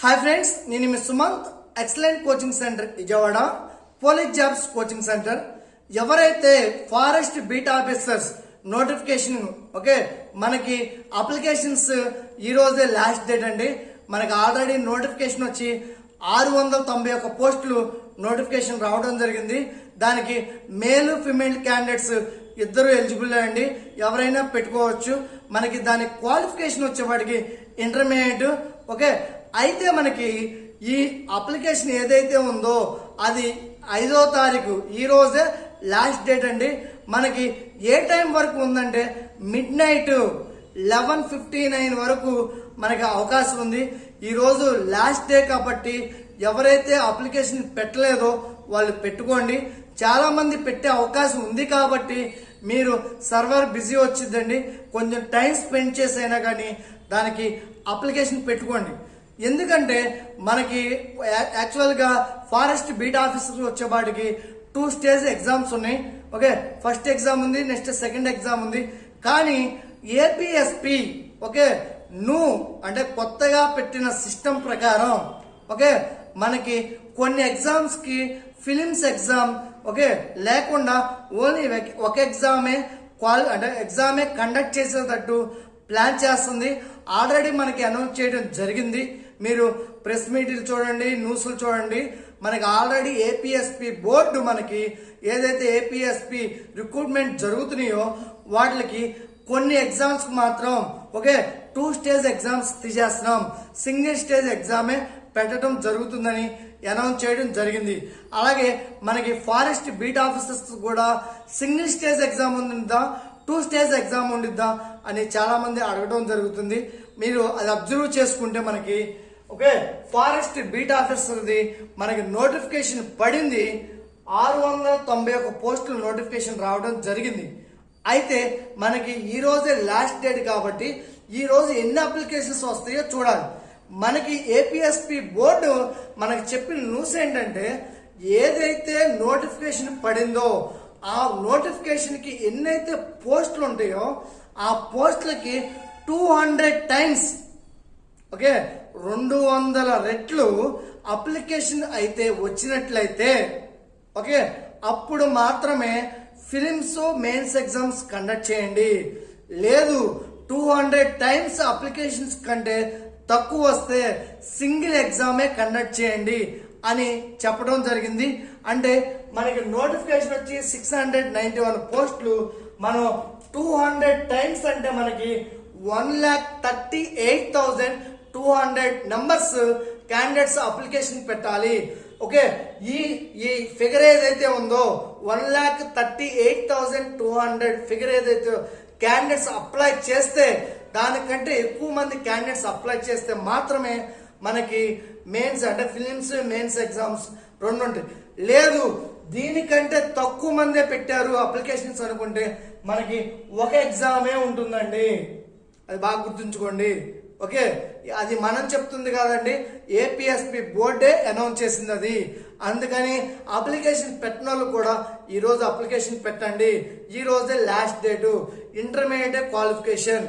Hi friends నేను మీ Sumanth excellent coaching center Vijayawada police jobs coaching center ఎవరైతే forest beat officers notification okay మనకి applications ఈరోజే last date అండి. మనకి already notification వచ్చి ఆరు వందల తొంభై ఒక్క పోస్టులు నోటిఫికేషన్ రావడం జరిగింది. దానికి మేలు ఫిమేల్ క్యాండిడేట్స్ ఇద్దరు ఎలిజిబుల్ అండి. ఎవరైనా పెట్టుకోవచ్చు. మనకి దాని క్వాలిఫికేషన్ వచ్చేవాడికి ఇంటర్మీడియట్. ఓకే? అయితే మనకి ఈ అప్లికేషన్ ఏదైతే ఉందో అది ఐదో తారీఖు ఈ రోజే లాస్ట్ డేట్ అండి. మనకి ఏ టైం వరకు ఉందంటే midnight eleven fifty nine వరకు మనకి అవకాశం ఉంది. ఈరోజు లాస్ట్ డే కాబట్టి ఎవరైతే అప్లికేషన్ పెట్టలేదో వాళ్ళు పెట్టుకోండి. చాలామంది పెట్టే అవకాశం ఉంది కాబట్టి మీరు సర్వర్ బిజీ వచ్చిందండి కొంచెం టైం స్పెండ్ చేసైనా కానీ దానికి అప్లికేషన్ పెట్టుకోండి. ఎందుకంటే మనకి యాక్చువల్గా ఫారెస్ట్ బీట్ ఆఫీసర్ వచ్చేపాటికి టూ స్టేజ్ ఎగ్జామ్స్ ఉన్నాయి. ఓకే ఫస్ట్ ఎగ్జామ్ ఉంది నెక్స్ట్ సెకండ్ ఎగ్జామ్ ఉంది. కానీ ఏపీఎస్పి ఓకే ను అంటే కొత్తగా పెట్టిన సిస్టమ్ ప్రకారం ఓకే మనకి కొన్ని ఎగ్జామ్స్కి ఫిలిమ్స్ ఎగ్జామ్ ఓకే లేకుండా ఓన్లీ ఒక ఎగ్జామే క్వాలి అంటే ఎగ్జామే కండక్ట్ చేసేటట్టు ప్లాన్ చేస్తుంది. ఆల్రెడీ మనకి అనౌన్స్ చేయడం జరిగింది. మీరు ప్రెస్ మీట్లు చూడండి న్యూస్లు చూడండి. మనకి ఆల్రెడీ ఏపీఎస్పి బోర్డు మనకి ఏదైతే ఏపీఎస్పి రిక్రూట్మెంట్ జరుగుతున్నాయో వాటికి కొన్ని ఎగ్జామ్స్కి మాత్రం ఓకే టూ స్టేజ్ ఎగ్జామ్స్ తీసేస్తున్నాం. సింగిల్ స్టేజ్ ఎగ్జామే పెట్టడం జరుగుతుందని అనౌన్స్ చేయడం జరిగింది. అలాగే మనకి ఫారెస్ట్ బీట్ ఆఫీసర్స్ కూడా సింగిల్ స్టేజ్ ఎగ్జామ్ ఉందా టూ స్టేజ్ ఎగ్జామ్ ఉండిద్దా? అని చాలామంది అడగడం జరుగుతుంది. మీరు అది అబ్జర్వ్ చేసుకుంటే మనకి ఓకే ఫారెస్ట్ బీట్ ఆఫీసర్ది మనకి నోటిఫికేషన్ పడింది. ఆరు వందల తొంభై ఒక పోస్టులు నోటిఫికేషన్ రావడం జరిగింది. అయితే మనకి ఈరోజే లాస్ట్ డేట్ కాబట్టి ఈ రోజు ఎన్ని అప్లికేషన్స్ వస్తాయో చూడాలి. మనకి ఏపీఎస్పి బోర్డు మనకి చెప్పిన న్యూస్ ఏంటంటే ఏదైతే నోటిఫికేషన్ పడిందో ఆ నోటిఫికేషన్కి ఎన్నైతే పోస్టులు ఉంటాయో ఆ పోస్టులకి టూ హండ్రెడ్ టైమ్స్ ఓకే? రెండు వందల రెట్లు అప్లికేషన్ అయితే వచ్చినట్లయితే ఓకే? అప్పుడు మాత్రమే ఫిలిమ్స్ మెయిన్స్ ఎగ్జామ్స్ కండక్ట్ చేయండి. లేదు టూ హండ్రెడ్ టైమ్స్ అప్లికేషన్స్ కంటే తక్కువ వస్తే సింగిల్ ఎగ్జామే కండక్ట్ చేయండి అని చెప్పడం జరిగింది. అంటే మనకి నోటిఫికేషన్ వచ్చి సిక్స్ హండ్రెడ్ నైన్టీ వన్ పోస్టులు. మనం టూ హండ్రెడ్ టైమ్స్ అంటే మనకి one lakh thirty eight thousand two hundred numbers candidates application పెట్టాలి. ఓకే? ఈ ఈ ఫిగర్ ఏదైతే ఉందో one lakh thirty eight thousand two hundred figure ఏదైతే క్యాండిడేట్స్ అప్లై చేస్తే దానికంటే ఎక్కువ మంది క్యాండిడేట్స్ అప్లై చేస్తే మాత్రమే మనకి మెయిన్స్ అంటే ఫిలిమ్స్ మెయిన్స్ ఎగ్జామ్స్ రెండు ఉంటాయి. లేదు దీనికంటే తక్కువ మందే పెట్టారు అప్లికేషన్స్ అనుకుంటే మనకి ఒక ఎగ్జామే ఉంటుందండి. అది బాగా గుర్తుంచుకోండి. ఓకే? అది మనం చెప్తుంది కాదండి ఏపీఎస్పి బోర్డే అనౌన్స్ చేసింది అది. అందుకని అప్లికేషన్ పెట్టిన వాళ్ళు కూడా ఈరోజు అప్లికేషన్ పెట్టండి. ఈరోజే last date intermediate qualification